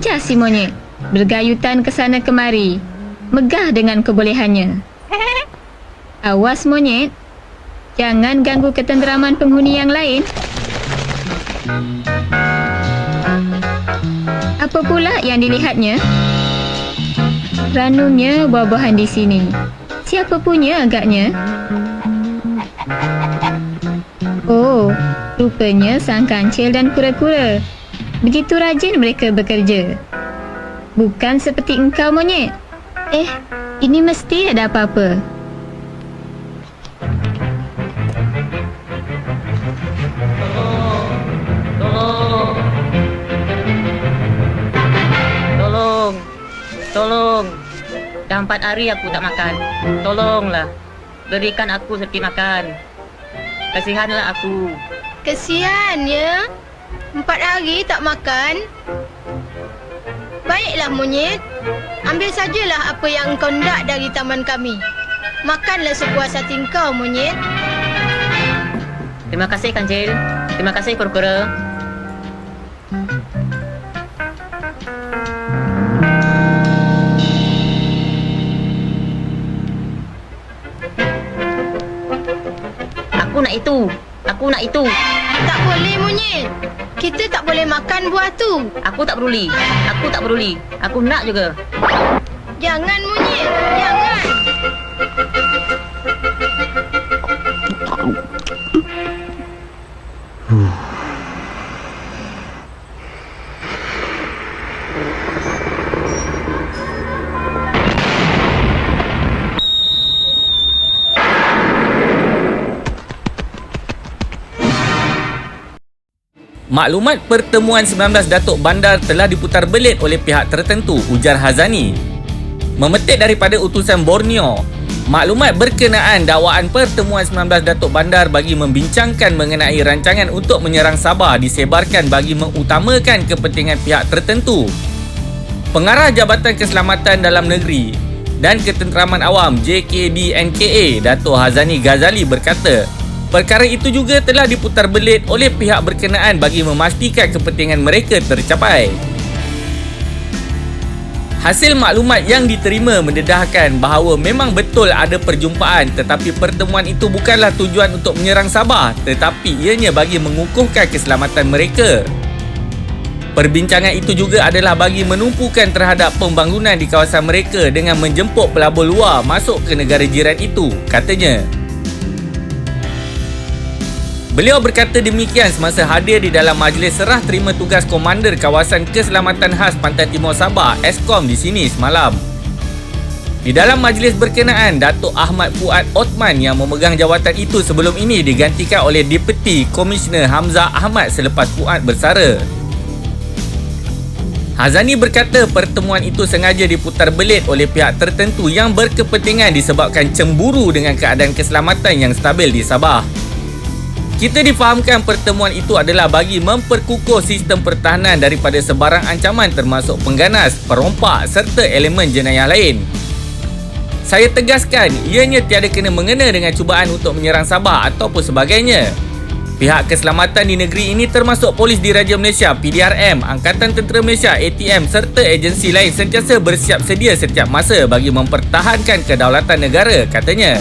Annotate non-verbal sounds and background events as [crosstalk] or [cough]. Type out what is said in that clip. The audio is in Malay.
Lincah si monyet. Bergayutan ke sana kemari. Megah dengan kebolehannya. [laughs] Awas monyet. Jangan ganggu ketenteraman penghuni yang lain. Apa pula yang dilihatnya? Ranumnya buah-buahan di sini. Siapa punya agaknya? Oh, rupanya sang kancil dan kura-kura. Begitu rajin mereka bekerja. Bukan seperti engkau monyet. Eh, ini mesti ada apa-apa. Tolong. Tolong. Tolong. Dah empat hari aku tak makan. Tolonglah. Berikan aku sedikit makan. Kasihanlah aku. Kesian ya. Empat hari tak makan. Baiklah monyet. Ambil sajalah apa yang engkau nak dari taman kami. Makanlah sepuas hati engkau monyet. Terima kasih kancil. Terima kasih kura-kura. Aku nak itu. Aku nak itu. Tak boleh monyet. Kita tak boleh makan buah tu. Aku tak peduli. Aku tak peduli. Aku nak juga. Jangan monyet. Jangan. Maklumat pertemuan 19 Datuk Bandar telah diputar belit oleh pihak tertentu, ujar Hazani. Memetik daripada utusan Borneo, maklumat berkenaan dakwaan pertemuan 19 Datuk Bandar bagi membincangkan mengenai rancangan untuk menyerang Sabah disebarkan bagi mengutamakan kepentingan pihak tertentu. Pengarah Jabatan Keselamatan Dalam Negeri dan Ketenteraman Awam JKB-NKA Datuk Hazani Ghazali berkata, perkara itu juga telah diputar belit oleh pihak berkenaan bagi memastikan kepentingan mereka tercapai. Hasil maklumat yang diterima mendedahkan bahawa memang betul ada perjumpaan tetapi pertemuan itu bukanlah tujuan untuk menyerang Sabah tetapi ianya bagi mengukuhkan keselamatan mereka. Perbincangan itu juga adalah bagi menumpukan terhadap pembangunan di kawasan mereka dengan menjemput pelabur luar masuk ke negara jiran itu, katanya. Beliau berkata demikian semasa hadir di dalam majlis serah terima tugas Komander Kawasan Keselamatan Khas Pantai Timur Sabah, ESKOM di sini semalam. Di dalam majlis berkenaan, Datuk Ahmad Fuad Otman yang memegang jawatan itu sebelum ini digantikan oleh Deputi Komisioner Hamzah Ahmad selepas Fuad bersara. Hazani berkata pertemuan itu sengaja diputar belit oleh pihak tertentu yang berkepentingan disebabkan cemburu dengan keadaan keselamatan yang stabil di Sabah. Kita difahamkan pertemuan itu adalah bagi memperkukuh sistem pertahanan daripada sebarang ancaman termasuk pengganas, perompak serta elemen jenayah lain. Saya tegaskan, ianya tiada kena mengena dengan cubaan untuk menyerang Sabah ataupun sebagainya. Pihak keselamatan di negeri ini termasuk Polis Diraja Malaysia PDRM, Angkatan Tentera Malaysia ATM serta agensi lain sentiasa bersiap sedia setiap masa bagi mempertahankan kedaulatan negara, katanya.